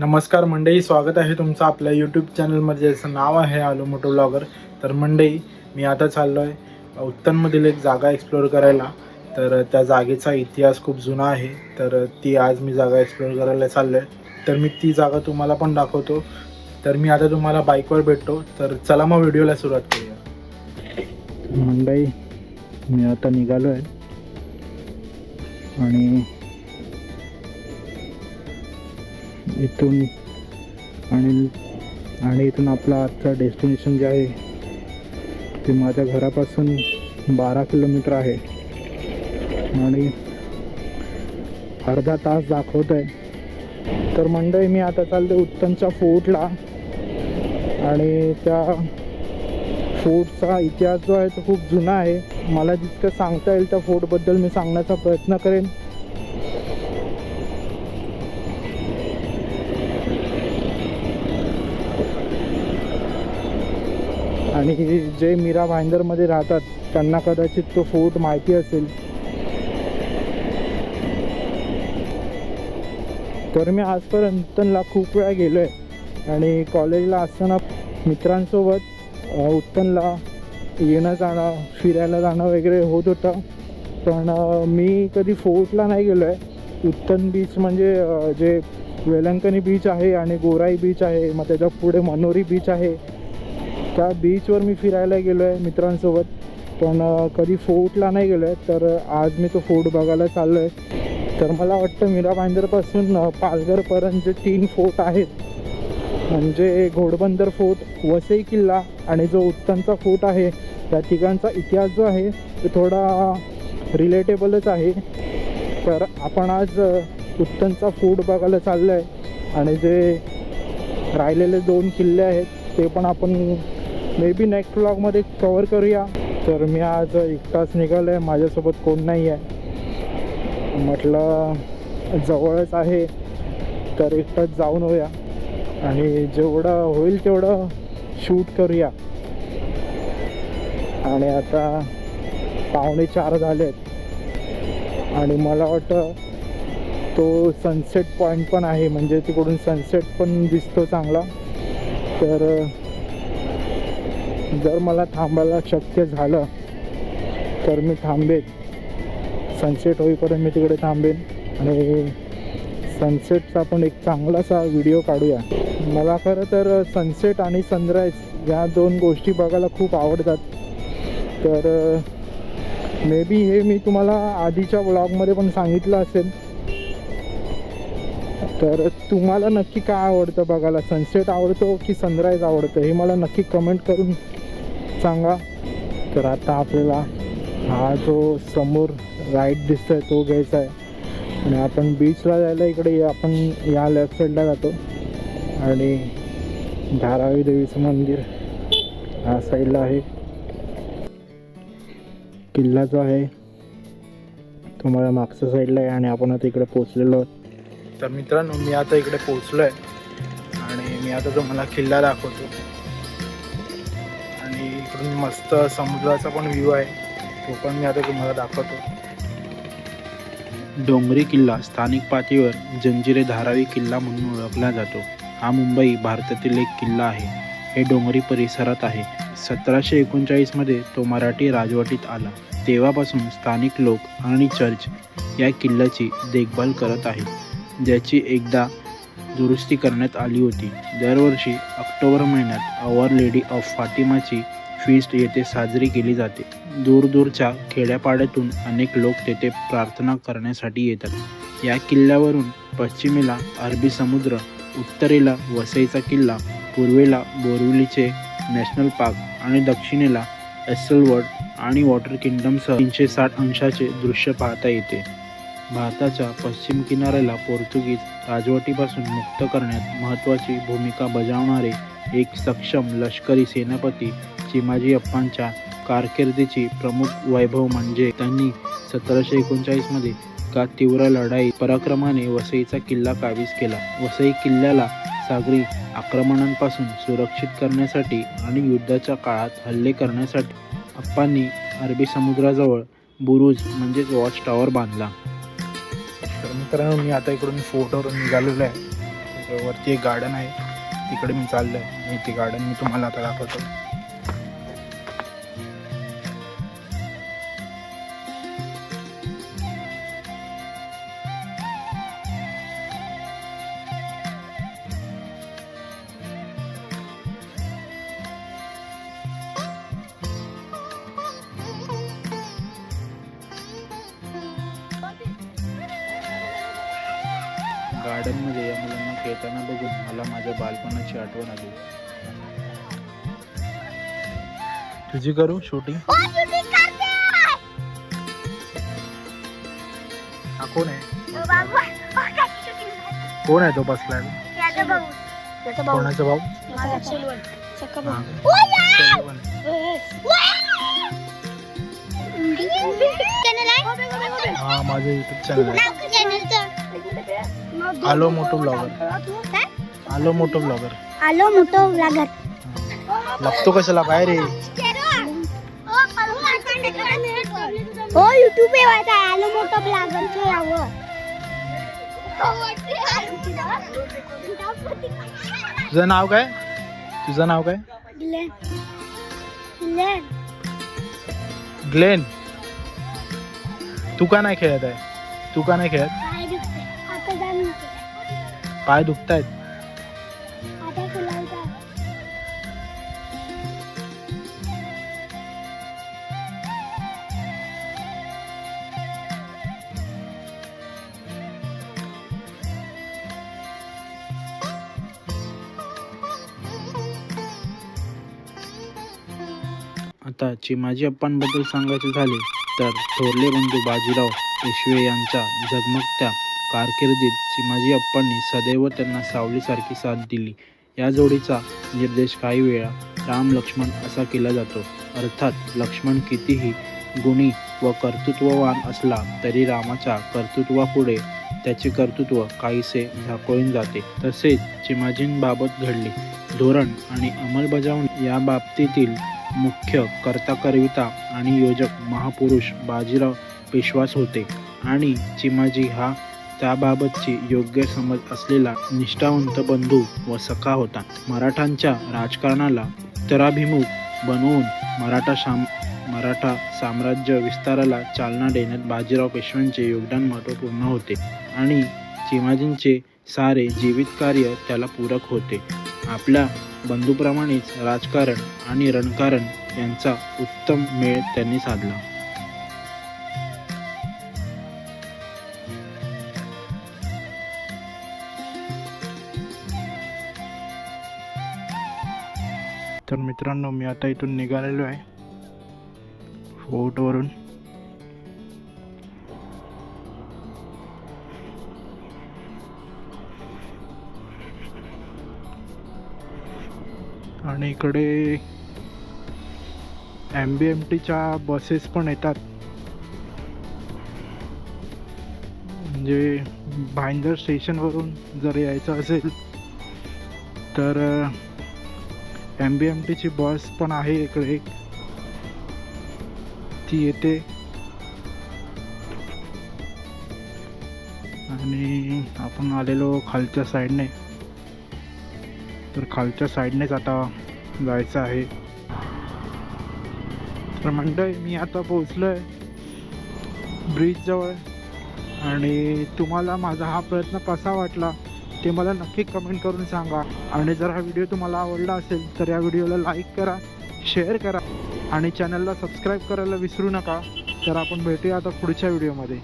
नमस्कार मंडई स्वागत आहे तुमचं आपल्या यूट्यूब चॅनलमध्ये ज्याचं नाव आहे आलो मोटो ब्लॉगर तर मंडई मी आता चाललो आहे उत्तनमधील एक जागा एक्सप्लोअर करायला. तर त्या जागेचा इतिहास खूप जुना आहे. तर ती आज मी जागा एक्सप्लोअर करायला चाललो आहे तर मी ती जागा तुम्हाला पण दाखवतो. तर मी आता तुम्हाला बाईकवर भेटतो. तर चला मग व्हिडिओला सुरुवात करूया. मंडई मी आता निघालो आहे आणि इथून आणि आणि इथून आपलं आजचं डेस्टिनेशन जे आहे ते माझ्या घरापासून बारा किलोमीटर आहे. आणि अर्धा तास दाखवत आहे. तर मंडळी मी आता चालते उत्तमच्या फोर्टला आणि त्या फोर्टचा इतिहास जो आहे तो खूप जुना आहे. मला जितकं सांगता येईल त्या फोर्टबद्दल मी सांगण्याचा प्रयत्न करेन. आणि जे मीरा भाईंदरमध्ये राहतात त्यांना कदाचित तो फोर्ट माहिती असेल. तर मी आजपर्यंत खूप वेळा गेलो आहे आणि कॉलेजला असताना मित्रांसोबत उत्तनला येणं जाणं फिरायला जाणं वगैरे होत होतं. पण मी कधी फोर्टला नाही गेलो आहे उत्तन बीच म्हणजे जे वेलंकनी बीच आहे आणि गोराई बीच आहे मग त्याच्या पुढे मनोरी बीच आहे. त्या बीचवर मी फिरायला गेलो आहे मित्रांसोबत. पण कधी फोर्टला नाही गेलो आहे तर आज मी तो फोर्ट बघायला चाललो आहे तर मला वाटतं मीरा भाईंदरपासून पालघरपर्यंत जे तीन फोर्ट आहेत. म्हणजे घोडबंदर फोर्ट वसई किल्ला आणि जो उत्तमचा फोर्ट आहे त्या ठिकाणचा इतिहास जो आहे तो थोडा रिलेटेबलच आहे. तर आपण आज उत्तनचा उत्तमचा फोर्ट बघायला चाललो आहे आणि जे राहिलेले दोन किल्ले आहेत ते पण आपण मे बी नेक्स्ट ब्लॉगमध्ये कवर करूया. तर मी आज एकटाच निघालो आहे माझ्यासोबत कोण नाही आहे म्हटलं जवळच आहे. तर एकटाच जाऊन होऊया. आणि जेवढं होईल तेवढं शूट करूया. आणि आता पावणे चार झाले आहेत आणि मला वाटतं तो सनसेट पॉईंट पण आहे. म्हणजे तिकडून सनसेट पण दिसतो चांगला. तर जर मला थांबायला शक्य झालं तर मी थांबेन. सनसेट होईपर्यंत मी तिकडे थांबेन. आणि सनसेटचा पण एक चांगलासा व्हिडिओ काढूया. मला खरं तर सनसेट आणि सनराईज या दोन गोष्टी बघायला खूप आवडतात. तर मे बी हे मी तुम्हाला आधीच्या ब्लॉगमध्ये पण सांगितलं असेल. तर तुम्हाला नक्की काय आवडतं बघायला? सनसेट आवडतो की सनराईज आवडतं? हे मला नक्की कमेंट करून सांगा. तर आता आपल्याला हा जो समोर राईट दिसतोय तो घ्यायचा आहे. आणि आपण बीचला जायला इकडे आपण या लेफ्ट साईडला जातो. आणि धारावी देवीचं मंदिर ह्या साईडला आहे. किल्ला जो आहे तुम्हाला मागच्या साईडला आहे आणि आपण आता इकडे पोचलेलो आहोत. तर मित्रांनो मी आता इकडे पोचलो आहे आणि मी आता तुम्हाला किल्ला दाखवतो. आणि इकडून मस्त समुद्राचा पण व्ह्यू आहे. तो पण मी आता तुम्हाला दाखवतो. डोंगरी किल्ला स्थानिक पातळीवर जंजिरे धारावी किल्ला म्हणून ओळखला जातो. हा मुंबई भारतातील एक किल्ला आहे. हे डोंगरी परिसरात आहे. सतराशे एकोणचाळीसमध्ये तो मराठी राजवटीत आला. तेव्हापासून स्थानिक लोक आणि चर्च या किल्ल्याची देखभाल करत आहेत. ज्याची एकदा दुरुस्ती करण्यात आली होती. दरवर्षी ऑक्टोबर महिन्यात आवर लेडी ऑफ फातिमाची फीस्ट येथे साजरी केली जाते. दूरदूरच्या खेड्यापाड्यातून अनेक लोक तेथे प्रार्थना करण्यासाठी येतात. या किल्ल्यावरून पश्चिमेला अरबी समुद्र उत्तरेला वसईचा किल्ला पूर्वेला बोरिवलीचे नॅशनल पार्क आणि दक्षिणेला एसलवर्ड आणि वॉटर किंगडमसह तीनशे साठ अंशाचे दृश्य पाहता येते. भारताच्या पश्चिम किनाऱ्याला पोर्तुगीज राजवटीपासून मुक्त करण्यात महत्त्वाची भूमिका बजावणारे एक सक्षम लष्करी सेनापती चिमाजी अप्पांच्या कारकिर्दीची प्रमुख वैभव म्हणजे त्यांनी सतराशे एकोणचाळीसमध्ये का तीव्र लढाई पराक्रमाने वसईचा किल्ला काबीज केला. वसई किल्ल्याला सागरी आक्रमणांपासून सुरक्षित करण्यासाठी आणि युद्धाच्या काळात हल्ले करण्यासाठी अप्पांनी अरबी समुद्राजवळ बुरुज म्हणजेच वॉच टॉवर बांधला. तर मित्रांनो मी आता इकडून फोर्टवरून निघालेलो आहे. वरती एक गार्डन आहे. तिकडे मी चाललो आहे आणि ते गार्डन मी तुम्हाला आता दाखवतो. गार्डनमध्ये या मुलांना खेळताना बघून मला माझ्या बालपणाची आठवण आली. तुझी करू शूटिंग हा कोण आहे? कोण आहे तो बसलाय कोणाचा भाऊ? हा. हा माझं युट्यूब चॅनल आहे. आलो मोठो ब्लॉगर आलो मोठो ब्लॉगर आलो मोठो लागत लपतो कशाला बाहेर ये. हो युट्यूब वाचा आलो मोठो ब्लॉगरचं यावं तुझं नाव काय? तुझं नाव काय? ग्लेन ग्लेन ग्लेन तू का नाही खेळत आहे? तू का नाही खेळत? पाय आता फुलावता आता चिमाजी अप्पांबद्दल सांगायचे झाले तर थोरले बंधू बाजीराव पेशवे यांच्या झगमगत्या कारकिर्दीत चिमाजी अप्पांनी सदैव त्यांना सावलीसारखी साथ दिली. या जोडीचा निर्देश काही वेळा राम लक्ष्मण असा केला जातो. अर्थात लक्ष्मण कितीही गुणी व कर्तृत्ववान असला तरी रामाच्या कर्तृत्वापुढे त्याचे कर्तृत्व काहीसे झाकोळून जाते. तसेच चिमाजींबाबत घडले. धोरण आणि अंमलबजावणी या बाबतीतील मुख्य कर्ताकर्विता आणि योजक महापुरुष बाजीराव पेशवास होते. आणि चिमाजी हा त्याबाबतची योग्य समज असलेला निष्ठावंत बंधू व सखा होता. मराठांच्या राजकारणाला उत्तराभिमुख बनवून मराठा साम मराठा साम्राज्य विस्ताराला चालना देण्यात बाजीराव पेशव्यांचे योगदान महत्त्वपूर्ण होते आणि चिमाजींचे सारे जीवित कार्य त्याला पूरक होते. आपल्या बंधूप्रमाणेच राजकारण आणि रणकारण यांचा उत्तम मेळ त्यांनी साधला. तर मित्रांनो मी आता इथून निघालेलो आहे. फोर्टवरून. आणि इकडे एम बी एम टीच्या बसेस पण येतात. म्हणजे भाईंदर स्टेशनवरून जर यायचं असेल तर एम बी एम टीची बस पण आहे इकडे. एक ती येते. आणि आपण आलेलो खालच्या साईडने. तर खालच्या साईडनेच आता जायचं आहे. तर मंडळी मी आता पोचलो आहे ब्रिजजवळ. आणि तुम्हाला माझा हा प्रयत्न कसा वाटला? ते मला नक्की कमेंट करून सांगा. आणि जर हा व्हिडिओ तुम्हाला आवडला असेल तर या व्हिडिओला लाईक करा शेअर करा आणि चॅनलला सबस्क्राईब करायला विसरू नका. तर आपण भेटूया आता पुढच्या व्हिडिओमध्ये